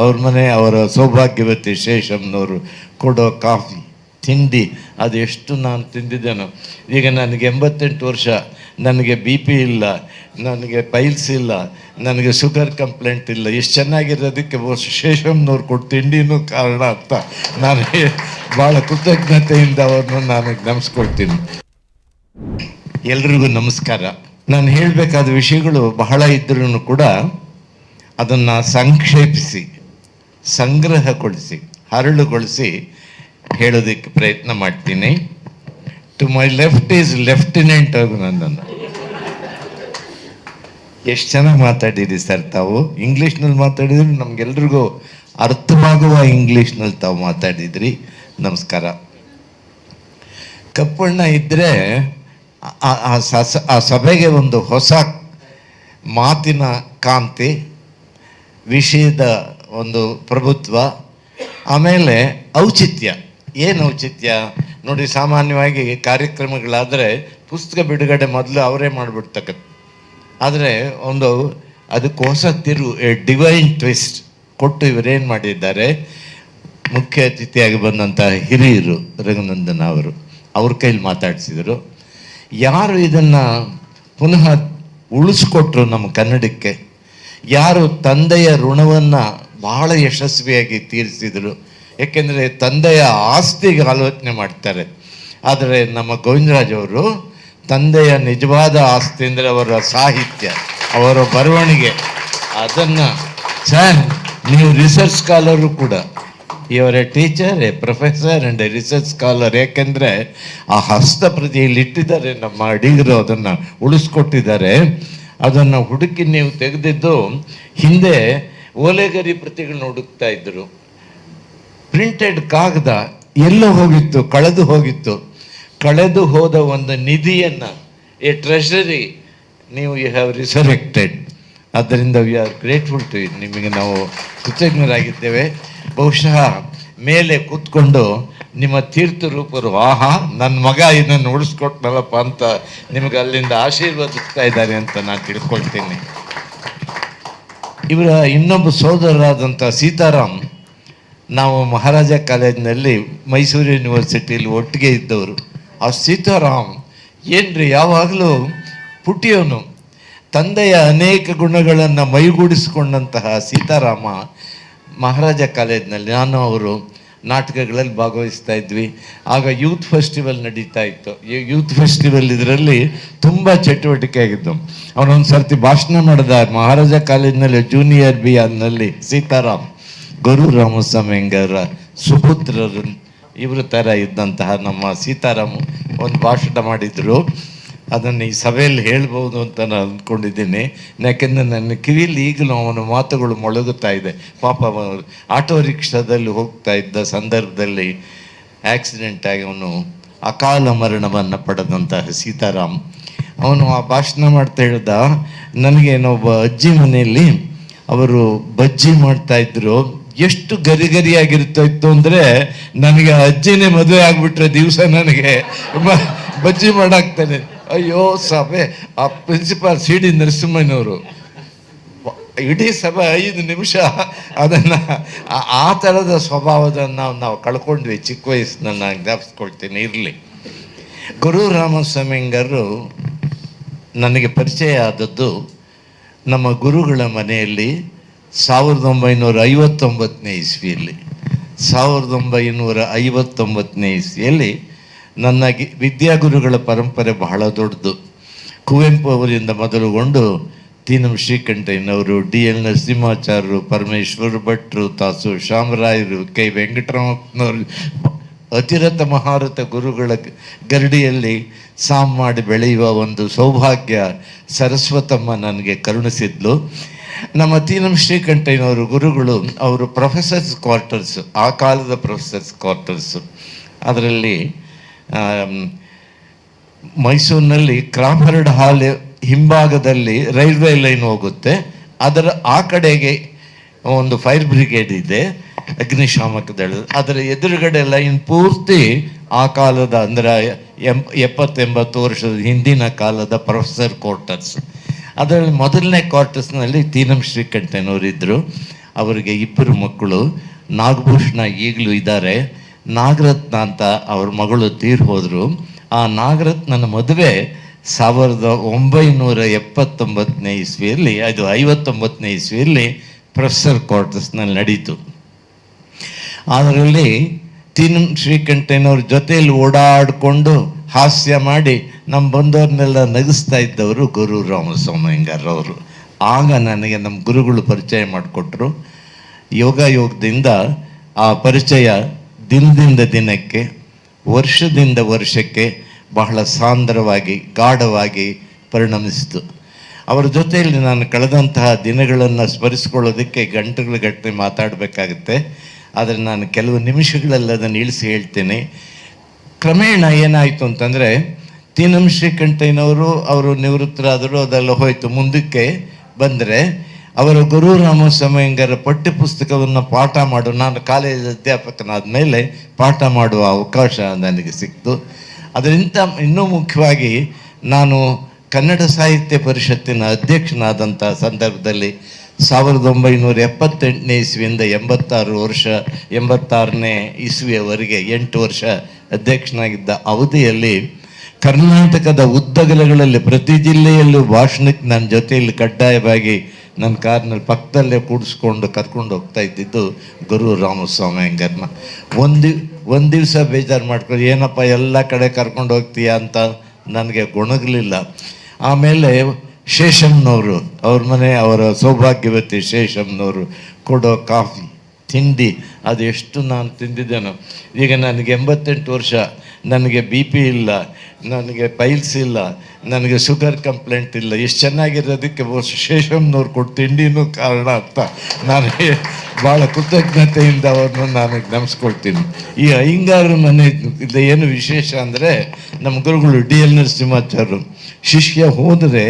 ಅವ್ರ ಮನೆ, ಅವರ ಸೌಭಾಗ್ಯವತಿ ಶೇಷಮ್ನವರು ಕೊಡೋ ಕಾಫಿ, ತಿಂಡಿ ಅದು ಎಷ್ಟು ನಾನು ತಿಂದಿದ್ದೇನೋ. ಈಗ ನನಗೆ ಎಂಬತ್ತೆಂಟು ವರ್ಷ, ನನಗೆ ಬಿ ಪಿ ಇಲ್ಲ, ನನಗೆ ಪೈಲ್ಸ್ ಇಲ್ಲ, ನನಗೆ ಶುಗರ್ ಕಂಪ್ಲೇಂಟ್ ಇಲ್ಲ. ಎಷ್ಟು ಚೆನ್ನಾಗಿರೋದಕ್ಕೆ ಶೇಷಮ್ನವ್ರು ಕೊಟ್ಟು ತಿಂಡಿನೂ ಕಾರಣ ಅಂತ ನಾನು ಭಾಳ ಕೃತಜ್ಞತೆಯಿಂದ ಅವ್ರನ್ನ ನಾನು ನಮಸ್ಕೊಳ್ತೀನಿ ಎಲ್ರಿಗೂ ನಮಸ್ಕಾರ. ನಾನು ಹೇಳಬೇಕಾದ ವಿಷಯಗಳು ಬಹಳ ಇದ್ರೂ ಕೂಡ ಅದನ್ನು ಸಂಕ್ಷೇಪಿಸಿ. ಸಂಗ್ರಹಗೊಳಿಸಿ, ಹರಳುಗೊಳಿಸಿ ಹೇಳೋದಕ್ಕೆ ಪ್ರಯತ್ನ ಮಾಡ್ತೀನಿ. To my left is lieutenant ನನ್ನನ್ನು ಎಷ್ಟು ಚೆನ್ನಾಗಿ ಮಾತಾಡಿರಿ ಸರ್ ತಾವು. ಇಂಗ್ಲೀಷ್ನಲ್ಲಿ ಮಾತಾಡಿದ್ರು ನಮಗೆಲ್ರಿಗೂ ಅರ್ಥವಾಗುವ ಇಂಗ್ಲೀಷ್ನಲ್ಲಿ ತಾವು ಮಾತಾಡಿದ್ರಿ. ನಮಸ್ಕಾರ. ಕಪ್ಪಣ್ಣ ಇದ್ದರೆ ಆ ಸಭೆಗೆ ಒಂದು ಹೊಸ ಮಾತಿನ ಕಾಂತಿ, ವಿಷಯದ ಒಂದು ಪ್ರಭುತ್ವ, ಆಮೇಲೆ ಔಚಿತ್ಯ. ಏನು ಔಚಿತ್ಯ? ನೋಡಿ, ಸಾಮಾನ್ಯವಾಗಿ ಕಾರ್ಯಕ್ರಮಗಳಾದರೆ ಪುಸ್ತಕ ಬಿಡುಗಡೆ ಮೊದಲು ಅವರೇ ಮಾಡಿಬಿಡ್ತಕ್ಕಂಥ ಆದರೆ ಒಂದು ಅದಕ್ಕೆ ಹೊಸ ತಿರು ಡಿವೈನ್ ಟ್ವಿಸ್ಟ್ ಕೊಟ್ಟು ಇವರೇನು ಮಾಡಿದ್ದಾರೆ? ಮುಖ್ಯ ಅತಿಥಿಯಾಗಿ ಬಂದಂಥ ಹಿರಿಯರು ರಘುನಂದನ್ ಅವರು, ಅವ್ರ ಕೈಲಿ ಮಾತಾಡಿಸಿದರು. ಯಾರು ಇದನ್ನು ಪುನಃ ಉಳಿಸ್ಕೊಟ್ರು ನಮ್ಮ ಕನ್ನಡಕ್ಕೆ? ಯಾರು ತಂದೆಯ ಋಣವನ್ನು ಬಹಳ ಯಶಸ್ವಿಯಾಗಿ ತೀರಿಸಿದರು. ಏಕೆಂದರೆ ತಂದೆಯ ಆಸ್ತಿಗೆ ಆಲೋಚನೆ ಮಾಡ್ತಾರೆ. ಆದರೆ ನಮ್ಮ ಗೋವಿಂದರಾಜ್ ಅವರು ತಂದೆಯ ನಿಜವಾದ ಆಸ್ತಿ ಅಂದರೆ ಅವರ ಸಾಹಿತ್ಯ, ಅವರ ಬರವಣಿಗೆ. ಅದನ್ನು ಸರ್ ನೀವು ರಿಸರ್ಚ್ ಸ್ಕಾಲರು ಕೂಡ. ಇವರ teacher a professor and a research scholar ಏಕೆಂದರೆ ಆ ಹಸ್ತಪ್ರತಿಯಲ್ಲಿ ಇಟ್ಟಿದ್ದಾರೆ, ನಮ್ಮ ಅಡಿಗರು ಅದನ್ನು ಉಳಿಸ್ಕೊಟ್ಟಿದ್ದಾರೆ. ಅದನ್ನು ಹುಡುಕಿ ನೀವು ತೆಗೆದಿದ್ದು ಹಿಂದೆ ಓಲೆಗರಿ ಪ್ರತಿಗಳನ್ನ ಹುಡುಕ್ತಾ ಇದ್ದರು. ಪ್ರಿಂಟೆಡ್ ಕಾಗದ ಎಲ್ಲೋ ಹೋಗಿತ್ತು, ಕಳೆದು ಹೋಗಿತ್ತು. ಕಳೆದು ಹೋದ ಒಂದು ನಿಧಿಯನ್ನು, ಎ ಟ್ರೆಷರಿ ನೀವು ಯು ಹ್ಯಾವ್ ರಿಸರೆಕ್ಟೆಡ್ ಆದ್ದರಿಂದ ವಿ ಆರ್ ಗ್ರೇಟ್ಫುಲ್ ಟು ನಿಮಗೆ ನಾವು ಕೃತಜ್ಞರಾಗಿದ್ದೇವೆ. ಬಹುಶಃ ಮೇಲೆ ಕೂತ್ಕೊಂಡು ನಿಮ್ಮ ತೀರ್ಥ ರೂಪರು ಆಹಾ ನನ್ನ ಮಗ ಇದನ್ನು ಉಳಿಸ್ಕೊಟ್ನಲ್ಲಪ್ಪ ಅಂತ ನಿಮಗೆ ಅಲ್ಲಿಂದ ಆಶೀರ್ವದಿಸ್ತಾ ಇದ್ದಾರೆ ಅಂತ ನಾನು ತಿಳ್ಕೊಳ್ತೀನಿ. ಇವರ ಇನ್ನೊಬ್ಬ ಸೋದರರಾದಂಥ ಸೀತಾರಾಮ್ ನಾವು ಮಹಾರಾಜ ಕಾಲೇಜಿನಲ್ಲಿ ಮೈಸೂರು ಯೂನಿವರ್ಸಿಟಿಯಲ್ಲಿ ಒಟ್ಟಿಗೆ ಇದ್ದವರು. ಆ ಸೀತಾರಾಮ್ ಏನ್ರಿ ಯಾವಾಗಲೂ ಪುಟಿಯವನು? ತಂದೆಯ ಅನೇಕ ಗುಣಗಳನ್ನು ಮೈಗೂಡಿಸಿಕೊಂಡಂತಹ ಸೀತಾರಾಮ ಮಹಾರಾಜ ಕಾಲೇಜಿನಲ್ಲಿ. ನಾನು ಅವರು ನಾಟಕಗಳಲ್ಲಿ ಭಾಗವಹಿಸ್ತಾ ಇದ್ವಿ. ಆಗ ಯೂತ್ ಫೆಸ್ಟಿವಲ್ ನಡೀತಾ ಇತ್ತು. ಯೂತ್ ಫೆಸ್ಟಿವಲ್ ಇದರಲ್ಲಿ ತುಂಬ ಚಟುವಟಿಕೆ ಆಗಿದ್ದು. ಅವನೊಂದು ಸರ್ತಿ ಭಾಷಣ ಮಾಡಿದ ಮಹಾರಾಜ ಕಾಲೇಜಿನಲ್ಲಿ ಜೂನಿಯರ್ ಬಿ ಅನ್ನಲ್ಲಿ ಸೀತಾರಾಮ್, ಗುರು ರಾಮಸ್ವಾಮಿಂಗರ ಸುಪುತ್ರರು, ಇವ್ರ ಥರ ಇದ್ದಂತಹ ನಮ್ಮ ಸೀತಾರಾಮ್ ಒಂದು ಭಾಷಣ ಮಾಡಿದರು. ಅದನ್ನು ಈ ಸಭೆಯಲ್ಲಿ ಹೇಳ್ಬೋದು ಅಂತ ನಾನು ಅಂದ್ಕೊಂಡಿದ್ದೀನಿ. ಯಾಕೆಂದರೆ ನನ್ನ ಕಿವಿಯಲ್ಲಿ ಈಗಲೂ ಅವನ ಮಾತುಗಳು ಮೊಳಗುತ್ತಾ ಇದೆ. ಪಾಪ ಆಟೋ ರಿಕ್ಷಾದಲ್ಲಿ ಹೋಗ್ತಾ ಇದ್ದ ಸಂದರ್ಭದಲ್ಲಿ ಆಕ್ಸಿಡೆಂಟ್ ಆಗಿ ಅವನು ಅಕಾಲ ಮರಣವನ್ನು ಪಡೆದಂತಹ ಸೀತಾರಾಮ್. ಅವನು ಆ ಭಾಷಣ ಮಾಡ್ತಾ ಹೇಳ್ದ, ನನಗೆ ಒಬ್ಬ ಅಜ್ಜಿ ಮನೆಯಲ್ಲಿ ಅವರು ಬಜ್ಜಿ ಮಾಡ್ತಾಯಿದ್ರು ಎಷ್ಟು ಗರಿ ಗರಿಯಾಗಿರ್ತಾ ಇತ್ತು ಅಂದರೆ ನನಗೆ ಅಜ್ಜಿನೇ ಮದುವೆ ಆಗಿಬಿಟ್ರೆ ದಿವಸ ನನಗೆ ಬಜ್ಜಿ ಮಾಡಾಕ್ತಾನೆ. ಅಯ್ಯೋ ಸಭೆ, ಆ ಪ್ರಿನ್ಸಿಪಾಲ್ ಸಿ ಡಿ ನರಸಿಂಹಯ್ಯನವರು. ಇಡೀ ಸಭೆ ಐದು ನಿಮಿಷ ಅದನ್ನು, ಆ- ಥರದ ಸ್ವಭಾವದನ್ನು ನಾವು ನಾವು ಕಳ್ಕೊಂಡ್ವಿ, ಚಿಕ್ಕ ವಯಸ್ಸನ್ನ ನಾನು ಜ್ಞಾಪಿಸ್ಕೊಳ್ತೀನಿ, ಇರಲಿ. ಗುರು ರಾಮಸ್ವಾಮಿಂಗರು ನನಗೆ ಪರಿಚಯ ಆದದ್ದು ನಮ್ಮ ಗುರುಗಳ ಮನೆಯಲ್ಲಿ ಸಾವಿರದ ಒಂಬೈನೂರ ಐವತ್ತೊಂಬತ್ತನೇ ಇಸ್ವಿಯಲ್ಲಿ. ಸಾವಿರದ ಒಂಬೈನೂರ ಐವತ್ತೊಂಬತ್ತನೇ ಇಸ್ವಿಯಲ್ಲಿ ನನ್ನ ವಿದ್ಯಾಗುರುಗಳ ಪರಂಪರೆ ಬಹಳ ದೊಡ್ಡದು. ಕುವೆಂಪು ಅವರಿಂದ ಮೊದಲುಗೊಂಡು ತೀನಂ ಶ್ರೀಕಂಠಯ್ಯನವರು ಡಿ ಎಲ್ ನರಸಿಂಹಾಚಾರ್ಯರು, ಪರಮೇಶ್ವರ ಭಟ್ರು, ತಾಸು ಶಾಮರಾಯರು ಕೆ. ವೆಂಕಟರಾಮಪ್ಪನವರು ಅತಿರಥ ಮಹಾರಥ ಗುರುಗಳ ಗರಡಿಯಲ್ಲಿ ಸಾಮ್ ಮಾಡಿ ಬೆಳೆಯುವ ಒಂದು ಸೌಭಾಗ್ಯ ಸರಸ್ವತಮ್ಮ ನನಗೆ ಕರುಣಿಸಿದ್ಲು. ನಮ್ಮ ತೀನಂ ಶ್ರೀಕಂಠಯ್ಯನವರು ಗುರುಗಳು, ಅವರು ಪ್ರೊಫೆಸರ್ಸ್ ಕ್ವಾರ್ಟರ್ಸ್, ಆ ಕಾಲದ ಪ್ರೊಫೆಸರ್ಸ್ ಕ್ವಾರ್ಟರ್ಸು. ಅದರಲ್ಲಿ ಮೈಸೂರಿನಲ್ಲಿ ಕ್ರಾಮ್ಹರ್ಡ್ ಹಾಲ್ ಹಿಂಭಾಗದಲ್ಲಿ ರೈಲ್ವೆ ಲೈನ್ ಹೋಗುತ್ತೆ. ಅದರ ಆ ಕಡೆಗೆ ಒಂದು ಫೈರ್ ಬ್ರಿಗೇಡ್ ಇದೆ ಅಗ್ನಿಶಾಮಕ ದಳ ಅದರ ಎದುರುಗಡೆ ಲೈನ್ ಪೂರ್ತಿ ಆ ಕಾಲದ ಅಂದರೆ ಎಂ, ಎಪ್ಪತ್ತೆಂಬತ್ತು ವರ್ಷದ ಹಿಂದಿನ ಕಾಲದ ಪ್ರೊಫೆಸರ್ ಕ್ವಾರ್ಟರ್ಸ್. ಅದರಲ್ಲಿ ಮೊದಲನೇ ಕ್ವಾರ್ಟರ್ಸ್ನಲ್ಲಿ ತೀನಂ ಶ್ರೀಕಂಠನವರಿದ್ದರು ಅವರಿಗೆ ಇಬ್ಬರು ಮಕ್ಕಳು. ನಾಗಭೂಷಣ ಈಗಲೂ ಇದ್ದಾರೆ. ನಾಗರತ್ನ ಅಂತ ಅವ್ರ ಮಗಳು ತೀರ್ ಹೋದರು. ಆ ನಾಗರತ್ನನ ಮದುವೆ ಸಾವಿರದ ಒಂಬೈನೂರ ಎಪ್ಪತ್ತೊಂಬತ್ತನೇ ಇಸ್ವಿಯಲ್ಲಿ, ಅದು ಐವತ್ತೊಂಬತ್ತನೇ ಇಸ್ವಿಯಲ್ಲಿ ಪ್ರೊಫೆಸರ್ ಕ್ವಾರ್ಟರ್ಸ್ನಲ್ಲಿ ನಡೀತು. ಅದರಲ್ಲಿ ತಿನ್ ಶ್ರೀಕಂಠಯ್ಯನವ್ರ ಜೊತೆಯಲ್ಲಿ ಓಡಾಡಿಕೊಂಡು ಹಾಸ್ಯ ಮಾಡಿ ನಮ್ಮ ಬಂದವ್ರನ್ನೆಲ್ಲ ನಗಿಸ್ತಾ ಇದ್ದವರು ಗುರು ರಾಮಸ್ವಾಮಯ್ಯಂಗಾರವರು ಆಗ ನನಗೆ ನಮ್ಮ ಗುರುಗಳು ಪರಿಚಯ ಮಾಡಿಕೊಟ್ರು. ಯೋಗ ಯೋಗದಿಂದ ಆ ಪರಿಚಯ ದಿನದಿಂದ ದಿನಕ್ಕೆ, ವರ್ಷದಿಂದ ವರ್ಷಕ್ಕೆ ಬಹಳ ಸಾಂದ್ರವಾಗಿ, ಗಾಢವಾಗಿ ಪರಿಣಮಿಸಿತು. ಅವರ ಜೊತೆಯಲ್ಲಿ ನಾನು ಕಳೆದಂತಹ ದಿನಗಳನ್ನು ಸ್ಮರಿಸ್ಕೊಳ್ಳೋದಕ್ಕೆ ಗಂಟೆಗಳ ಗಟ್ಟಲೆ ಮಾತಾಡಬೇಕಾಗುತ್ತೆ. ಆದರೆ ನಾನು ಕೆಲವು ನಿಮಿಷಗಳಲ್ಲಿ ಅದನ್ನು ಇಳಿಸಿ ಹೇಳ್ತೇನೆ. ಕ್ರಮೇಣ ಏನಾಯಿತು ಅಂತಂದರೆ ತೀನಂ ಶ್ರೀಕಂಠಯ್ಯನವರು ಅವರು ನಿವೃತ್ತರಾದರು, ಅದೆಲ್ಲ ಹೋಯಿತು. ಮುಂದಕ್ಕೆ ಬಂದರೆ ಅವರ ಗುರು ರಾಮಸ್ವಾಮಿಯಂಗರ ಪಠ್ಯ ಪುಸ್ತಕವನ್ನು ಪಾಠ ಮಾಡು. ನಾನು ಕಾಲೇಜ್ ಅಧ್ಯಾಪಕನಾದ ಮೇಲೆ ಪಾಠ ಮಾಡುವ ಅವಕಾಶ ನನಗೆ ಸಿಕ್ತು ಅದರಿಂದ ಇನ್ನೂ ಮುಖ್ಯವಾಗಿ ನಾನು ಕನ್ನಡ ಸಾಹಿತ್ಯ ಪರಿಷತ್ತಿನ ಅಧ್ಯಕ್ಷನಾದಂಥ ಸಂದರ್ಭದಲ್ಲಿ ಸಾವಿರದ ಒಂಬೈನೂರ ಎಪ್ಪತ್ತೆಂಟನೇ ಇಸ್ವಿಯಿಂದ ಎಂಬತ್ತಾರು ವರ್ಷ, ಎಂಬತ್ತಾರನೇ ಇಸ್ವಿಯವರೆಗೆ ಎಂಟು ವರ್ಷ ಅಧ್ಯಕ್ಷನಾಗಿದ್ದ ಅವಧಿಯಲ್ಲಿ ಕರ್ನಾಟಕದ ಉದ್ದಗಲಗಳಲ್ಲಿ ಪ್ರತಿ ಜಿಲ್ಲೆಯಲ್ಲೂ ಭಾಷಣಕ್ಕೆ ನನ್ನ ಜೊತೆಯಲ್ಲಿ ಕಡ್ಡಾಯವಾಗಿ ನನ್ನ ಕಾರ್ನಲ್ಲಿ ಪಕ್ಕದಲ್ಲೇ ಕೂಡಿಸ್ಕೊಂಡು ಕರ್ಕೊಂಡು ಹೋಗ್ತಾ ಇದ್ದಿದ್ದು ಗುರು ರಾಮಸ್ವಾಮಿ ಹಂಗರ್ನ. ಒಂದು ಒಂದು ದಿವಸ ಬೇಜಾರು ಮಾಡ್ಕೊಂಡು, ಏನಪ್ಪ, ಎಲ್ಲ ಕಡೆ ಕರ್ಕೊಂಡು ಹೋಗ್ತೀಯ? ಅಂತ ನನಗೆ ಗೊಣಗಲಿಲ್ಲ. ಆಮೇಲೆ ಶೇಷಮ್ನವರು ಅವ್ರ ಮನೆ, ಅವರ ಸೌಭಾಗ್ಯವತಿ ಶೇಷಮ್ನವರು ಕೊಡೋ ಕಾಫಿ, ತಿಂಡಿ, ಅದು ಎಷ್ಟು ನಾನು ತಿಂದಿದ್ದೇನೋ. ಈಗ ನನಗೆ ಎಂಬತ್ತೆಂಟು ವರ್ಷ, ನನಗೆ ಬಿ ಪಿ ಇಲ್ಲ, ನನಗೆ ಪೈಲ್ಸ್ ಇಲ್ಲ ನನಗೆ ಶುಗರ್ ಕಂಪ್ಲೇಂಟ್ ಇಲ್ಲ. ಎಷ್ಟು ಚೆನ್ನಾಗಿರೋದಕ್ಕೆ ಶೇಷಮ್ನವ್ರು ಕೊಟ್ಟು ತಿಂಡಿನೂ ಕಾರಣ ಅಂತ ನಾನು ಭಾಳ ಕೃತಜ್ಞತೆಯಿಂದ ಅವ್ರನ್ನ ನಾನು ನೆನೆಸ್ಕೊಳ್ತೀನಿ. ಈ ಅಯ್ಯಂಗಾರ ಮನೆ ಇದು ಏನು ವಿಶೇಷ ಅಂದರೆ ನಮ್ಮ ಗುರುಗಳು ಡಿ ಎಲ್ ನರಸಿಂಹಾಚಾರ್ಯರು ಶಿಷ್ಯ ಹೋದರೆ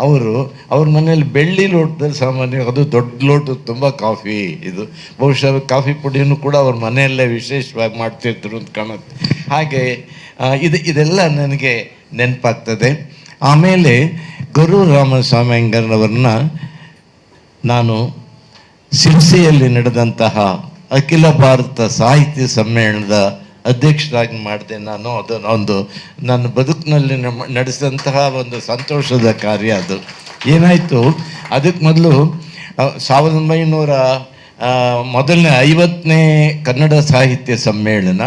ಅವರು, ಅವ್ರ ಮನೇಲಿ ಬೆಳ್ಳಿ ಲೋಟದಲ್ಲಿ ಸಾಮಾನ್ಯ ಅದು ದೊಡ್ಡ ಲೋಟ ತುಂಬ ಕಾಫಿ ಇದು. ಬಹುಶಃ ಕಾಫಿ ಪುಡಿಯನ್ನು ಕೂಡ ಅವ್ರ ಮನೆಯಲ್ಲೇ ವಿಶೇಷವಾಗಿ ಮಾಡ್ತಿದ್ರು ಅಂತ ಕಾಣುತ್ತೆ. ಹಾಗೆ ಇದು, ಇದೆಲ್ಲ ನನಗೆ ನೆನಪಾಗ್ತದೆ. ಆಮೇಲೆ ಗುರು ರಾಮಸ್ವಾಮಿ ಅಯ್ಯಂಗಾರ್ನವ್ರನ್ನ ನಾನು ಸಿರ್ಸೆಯಲ್ಲಿ ನಡೆದಂತಹ ಅಖಿಲ ಭಾರತ ಸಾಹಿತ್ಯ ಸಮ್ಮೇಳನದ ಅಧ್ಯಕ್ಷರಾಗಿ ಮಾಡಿದೆ. ನಾನು ಅದು ಒಂದು ನನ್ನ ಬದುಕಿನಲ್ಲಿ ನಡೆಸಿದಂತಹ ಒಂದು ಸಂತೋಷದ ಕಾರ್ಯ ಅದು. ಏನಾಯಿತು? ಅದಕ್ಕೆ ಮೊದಲು ಸಾವಿರದ ಒಂಬೈನೂರ ಮೊದಲನೇ ಐವತ್ತನೇ ಕನ್ನಡ ಸಾಹಿತ್ಯ ಸಮ್ಮೇಳನ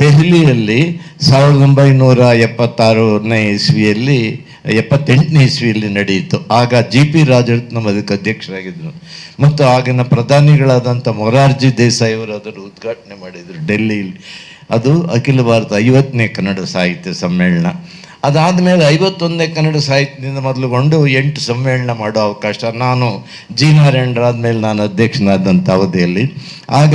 ದೆಹಲಿಯಲ್ಲಿ ಸಾವಿರದ ಒಂಬೈನೂರ ಎಪ್ಪತ್ತಾರನೇ ಇಸ್ವಿಯಲ್ಲಿ, ಎಪ್ಪತ್ತೆಂಟನೇ ಇಸ್ವಿಯಲ್ಲಿ ನಡೆಯಿತು. ಆಗ ಜಿ ಪಿ ರಾಜರತ್ನಂ ಅದಕ್ಕೆ ಅಧ್ಯಕ್ಷರಾಗಿದ್ದರು. ಮತ್ತು ಆಗಿನ ಪ್ರಧಾನಿಗಳಾದಂಥ ಮೊರಾರ್ಜಿ ದೇಸಾಯಿ ಅವರು ಅದನ್ನು ಉದ್ಘಾಟನೆ ಮಾಡಿದರು ಡೆಲ್ಲಿಯಲ್ಲಿ. ಅದು ಅಖಿಲ ಭಾರತ ಐವತ್ತನೇ ಕನ್ನಡ ಸಾಹಿತ್ಯ ಸಮ್ಮೇಳನ. ಅದಾದ ಮೇಲೆ ಐವತ್ತೊಂದನೇ ಕನ್ನಡ ಸಾಹಿತ್ಯದಿಂದ ಮೊದಲುಗೊಂಡು ಎಂಟು ಸಮ್ಮೇಳನ ಮಾಡೋ ಅವಕಾಶ. ನಾನು ಜಿ ನಾರಾಯಣರಾದ್ಮೇಲೆ ನಾನು ಅಧ್ಯಕ್ಷನಾದಂಥ ಅವಧಿಯಲ್ಲಿ. ಆಗ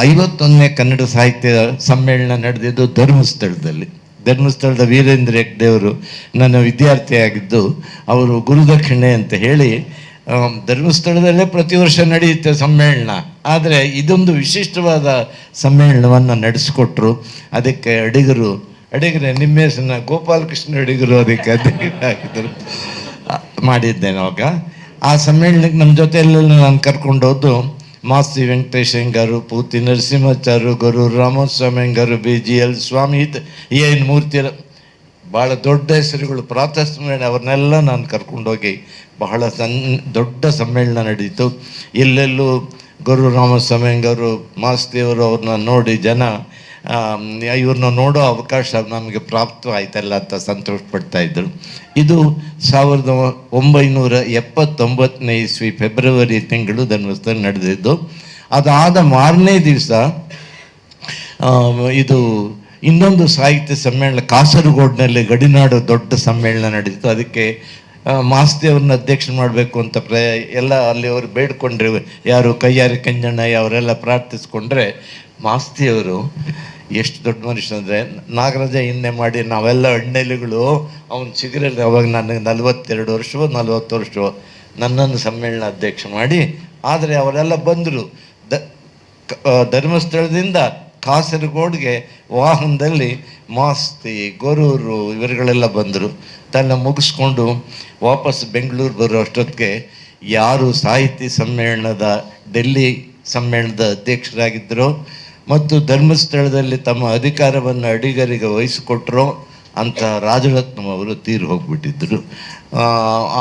ಐವತ್ತೊಂದನೇ ಕನ್ನಡ ಸಾಹಿತ್ಯ ಸಮ್ಮೇಳನ ನಡೆದಿದ್ದು ಧರ್ಮಸ್ಥಳದಲ್ಲಿ. ಧರ್ಮಸ್ಥಳದ ವೀರೇಂದ್ರ ಹೆಗ್ಡೆಯವರು ನನ್ನ ವಿದ್ಯಾರ್ಥಿಯಾಗಿದ್ದು, ಅವರು ಗುರುದಕ್ಷಿಣೆ ಅಂತ ಹೇಳಿ ಧರ್ಮಸ್ಥಳದಲ್ಲೇ ಪ್ರತಿ ವರ್ಷ ನಡೆಯುತ್ತೆ ಸಮ್ಮೇಳನ. ಆದರೆ ಇದೊಂದು ವಿಶಿಷ್ಟವಾದ ಸಮ್ಮೇಳನವನ್ನು ನಡೆಸಿಕೊಟ್ರು. ಅದಕ್ಕೆ ಅಡಿಗರು, ಅಡಿಗರೆ, ನಿಮ್ಮ ಹೆಸರನ್ನ ಗೋಪಾಲಕೃಷ್ಣ ಅಡಿಗರು ಅದಕ್ಕೆ ಅಧ್ಯಕ್ಷರಾಗಿದ್ದರು. ಮಾಡಿದ್ದೇನೆ ಅವಾಗ ಆ ಸಮ್ಮೇಳನಕ್ಕೆ ನಮ್ಮ ಜೊತೆಯಲ್ಲೆಲ್ಲ ನಾನು ಕರ್ಕೊಂಡೋದು ಮಾಸ್ತಿ ವೆಂಕಟೇಶಂಗಾರು, ಪೂತಿ ನರಸಿಂಹಾಚಾರ್ಯರು ಗುರು ರಾಮಸ್ವಾಮಿಯಂಗರು ಬಿ ಜಿ ಎಲ್ ಸ್ವಾಮಿ ಏನು ಮೂರ್ತಿ ಭಾಳ ದೊಡ್ಡ ಹೆಸರುಗಳು ಪ್ರಾತಸ್ಮರಣೆ ಅವ್ರನ್ನೆಲ್ಲ ನಾನು ಕರ್ಕೊಂಡೋಗಿ ಬಹಳ ಸಣ್ಣ ದೊಡ್ಡ ಸಮ್ಮೇಳನ ನಡೀತು. ಎಲ್ಲೆಲ್ಲೂ ಗುರು ರಾಮಸ್ವಾಮಿಯಂಗರು, ಮಾಸ್ತಿಯವರು ಅವ್ರನ್ನ ನೋಡಿ ಜನ ಇವ್ರನ್ನ ನೋಡೋ ಅವಕಾಶ ನಮಗೆ ಪ್ರಾಪ್ತವಾಯ್ತಲ್ಲ ಅಂತ ಸಂತೋಷ ಪಡ್ತಾ ಇದ್ದರು ಇದು ಸಾವಿರದ ಒಂಬೈನೂರ ಎಪ್ಪತ್ತೊಂಬತ್ತನೇ ಇಸ್ವಿ ಫೆಬ್ರವರಿ ತಿಂಗಳು ಧರ್ಮಸ್ಥಳ ನಡೆದಿದ್ದು. ಅದಾದ ಮಾರನೇ ದಿವಸ ಇದು ಇನ್ನೊಂದು ಸಾಹಿತ್ಯ ಸಮ್ಮೇಳನ ಕಾಸರಗೋಡಿನಲ್ಲಿ ಗಡಿನಾಡು ದೊಡ್ಡ ಸಮ್ಮೇಳನ ನಡೀತು ಅದಕ್ಕೆ ಮಾಸ್ತಿಯವ್ರನ್ನ ಅಧ್ಯಕ್ಷ ಮಾಡಬೇಕು ಅಂತ ಪ್ರ ಎಲ್ಲ ಅಲ್ಲಿ ಅವರು ಬೇಡ್ಕೊಂಡ್ರೆ. ಯಾರು ಕೈಯಾರಿ ಕಂಜಣ್ಣಯ್ಯ ಅವರೆಲ್ಲ ಪ್ರಾರ್ಥಿಸ್ಕೊಂಡ್ರೆ ಮಾಸ್ತಿಯವರು ಎಷ್ಟು ದೊಡ್ಡ ಮನುಷ್ಯ ಅಂದರೆ, ನಾಗರಾಜ ಹಿಂದೆ ಮಾಡಿ ನಾವೆಲ್ಲ ಹಣ್ಣೆಲುಗಳು, ಅವನು ಚಿಗುರಲ್ಲಿ ಅವಾಗ ನನಗೆ ನಲವತ್ತೆರಡು ವರ್ಷವೋ, ನಲವತ್ತು ವರ್ಷವೋ, ನನ್ನನ್ನು ಸಮ್ಮೇಳನ ಅಧ್ಯಕ್ಷ ಮಾಡಿ, ಆದರೆ ಅವರೆಲ್ಲ ಬಂದರು. ದ ಧರ್ಮಸ್ಥಳದಿಂದ ಕಾಸರಗೋಡ್ಗೆ ವಾಹನದಲ್ಲಿ ಮಾಸ್ತಿ, ಗೊರೂರು ಇವರುಗಳೆಲ್ಲ ಬಂದರು. ತನ್ನ ಮುಗಿಸ್ಕೊಂಡು ವಾಪಸ್ ಬೆಂಗಳೂರು ಬರೋ ಅಷ್ಟೊತ್ತಿಗೆ ಯಾರು ಸಾಹಿತ್ಯ ಸಮ್ಮೇಳನದ, ಡೆಲ್ಲಿ ಸಮ್ಮೇಳನದ ಅಧ್ಯಕ್ಷರಾಗಿದ್ದರೋ ಮತ್ತು ಧರ್ಮಸ್ಥಳದಲ್ಲಿ ತಮ್ಮ ಅಧಿಕಾರವನ್ನು ಅಡಿಗರಿಗೆ ವಹಿಸಿಕೊಟ್ರೋ ಅಂತ ರಾಜರತ್ನಂ ಅವರು ತೀರು ಹೋಗ್ಬಿಟ್ಟಿದ್ದರು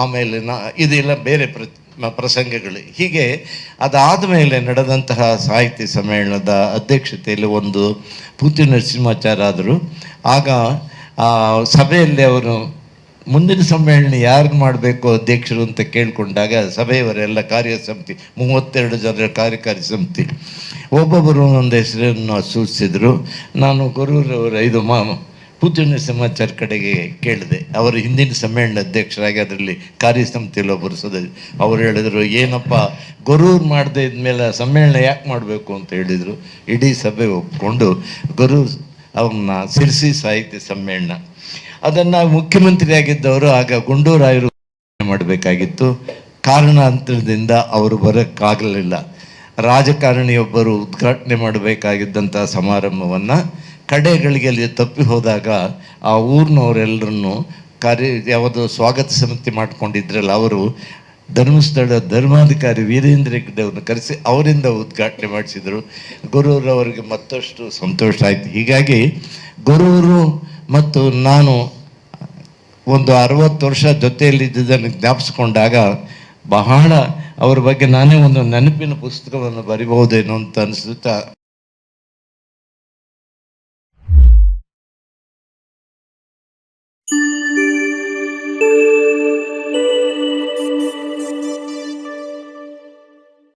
ಆಮೇಲೆ ನಾ, ಇದೆಲ್ಲ ಬೇರೆ ಪ್ರ ಪ್ರಸಂಗಗಳು. ಹೀಗೆ ಅದಾದ ಮೇಲೆ ನಡೆದಂತಹ ಸಾಹಿತ್ಯ ಸಮ್ಮೇಳನದ ಅಧ್ಯಕ್ಷತೆಯಲ್ಲಿ ಒಂದು ಪೂತಿ ನರಸಿಂಹಾಚಾರ ಆದರು. ಆಗ ಸಭೆಯಲ್ಲಿ ಅವರು ಮುಂದಿನ ಸಮ್ಮೇಳನ ಯಾರು ಮಾಡಬೇಕು ಅಧ್ಯಕ್ಷರು ಅಂತ ಕೇಳಿಕೊಂಡಾಗ ಸಭೆಯವರೆಲ್ಲ ಕಾರ್ಯ ಸಮಿತಿ, ಮೂವತ್ತೆರಡು ಜನರ ಕಾರ್ಯಕಾರಿ ಸಮಿತಿ. ಒಬ್ಬೊಬ್ಬರು ಒಂದೊಂದು ಹೆಸರನ್ನು ಸೂಚಿಸಿದರು. ನಾನು ಗುರುರವರ ಐದು ಮಾ ಪೂಜನ ಸಮಾಚಾರ ಕಡೆಗೆ ಕೇಳಿದೆ. ಅವರು ಹಿಂದಿನ ಸಮ್ಮೇಳನ ಅಧ್ಯಕ್ಷರಾಗಿ ಅದರಲ್ಲಿ ಕಾರ್ಯಸಮಿತಿಯಲ್ಲಿ ಒಬ್ಬರು ಸದಸ್ಯ ಅವರು ಹೇಳಿದರು, ಏನಪ್ಪ, ಗುರೂರ್ ಮಾಡದೇ ಇದ್ಮೇಲೆ ಸಮ್ಮೇಳನ ಯಾಕೆ ಮಾಡಬೇಕು? ಅಂತ ಹೇಳಿದರು. ಇಡೀ ಸಭೆ ಒಪ್ಪಿಕೊಂಡು ಗುರು ಅವನ್ನ ಸಿರ್ಸಿ ಸಾಹಿತ್ಯ ಸಮ್ಮೇಳನ. ಅದನ್ನು ಮುಖ್ಯಮಂತ್ರಿಯಾಗಿದ್ದವರು ಆಗ ಗುಂಡೂರಾಯರು ಮಾಡಬೇಕಾಗಿತ್ತು. ಕಾರಣಾಂತರದಿಂದ ಅವರು ಬರೋಕ್ಕಾಗಲಿಲ್ಲ. ರಾಜಕಾರಣಿಯೊಬ್ಬರು ಉದ್ಘಾಟನೆ ಮಾಡಬೇಕಾಗಿದ್ದಂಥ ಸಮಾರಂಭವನ್ನು ಕಡೆಗಳಿಗೆಲ್ಲಿ ತಪ್ಪಿ ಹೋದಾಗ ಆ ಊರಿನವರೆಲ್ಲರನ್ನು ಕಾರ್ಯ ಯಾವುದು ಸ್ವಾಗತ ಸಮಿತಿ ಮಾಡ್ಕೊಂಡಿದ್ರಲ್ಲ ಅವರು ಧರ್ಮಸ್ಥಳ ಧರ್ಮಾಧಿಕಾರಿ ವೀರೇಂದ್ರ ಹೆಗ್ಗಡೆ ಅವ್ರನ್ನ ಕರೆಸಿ ಅವರಿಂದ ಉದ್ಘಾಟನೆ ಮಾಡಿಸಿದರು. ಗುರುರವರಿಗೆ ಮತ್ತಷ್ಟು ಸಂತೋಷ ಆಯಿತು. ಹೀಗಾಗಿ ಗುರುವರು ಮತ್ತು ನಾನು ಒಂದು ಅರವತ್ತು ವರ್ಷ ಜೊತೆಯಲ್ಲಿದ್ದುದನ್ನು ಜ್ಞಾಪಿಸ್ಕೊಂಡಾಗ ಬಹಳ ಅವ್ರ ಬಗ್ಗೆ ನಾನೇ ಒಂದು ನೆನಪಿನ ಪುಸ್ತಕವನ್ನು ಬರಿಬಹುದೇನೋ ಅಂತ ಅನಿಸುತ್ತಾ